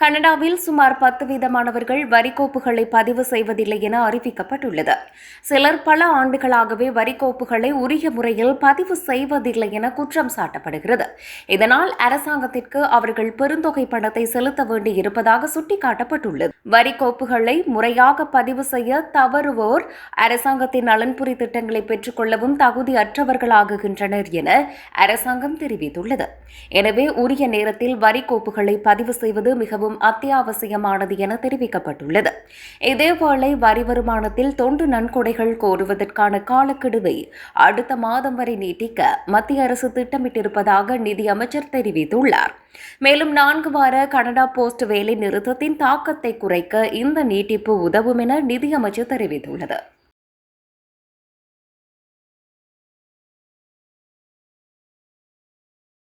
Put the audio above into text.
கனடாவில் சுமார் பத்து வீதமானவர்கள் வரிக்கோப்புகளை பதிவு செய்வதில்லை என அறிவிக்கப்பட்டுள்ளது. சிலர் பல ஆண்டுகளாகவே வரிக்கோப்புகளை உரிய முறையில் பதிவு செய்வதில்லை என குற்றம் சாட்டப்படுகிறது. இதனால் அரசாங்கத்திற்கு அவர்கள் பெருந்தொகை பணத்தை செலுத்த வேண்டி இருப்பதாக சுட்டிக்காட்டப்பட்டுள்ளது. வரிக்கோப்புகளை முறையாக பதிவு செய்ய தவறுவோர் அரசாங்கத்தின் நலன்புரி திட்டங்களை பெற்றுக்கொள்ளவும் தகுதியற்றவர்களாகுகின்றனர் என அரசாங்கம் தெரிவித்துள்ளது. எனவே உரிய நேரத்தில் வரிக்கோப்புகளை பதிவு செய்வது மிகவும் மிகவும் அத்தியாவசியமானது என தெரிவிக்கப்பட்டுள்ளது. இதேவேளை வரி வருமானத்தில் தொண்டு நன்கொடைகள் கோருவதற்கான காலக்கெடுவை அடுத்த மாதம் வரை நீட்டிக்க மத்திய அரசு திட்டமிட்டிருப்பதாக நிதியமைச்சர் தெரிவித்துள்ளார். மேலும் நான்கு வார கனடா போஸ்ட் வேலை நிறுத்தத்தின் தாக்கத்தை குறைக்க இந்த நீட்டிப்பு உதவும் என நிதியமைச்சர் தெரிவித்துள்ளது.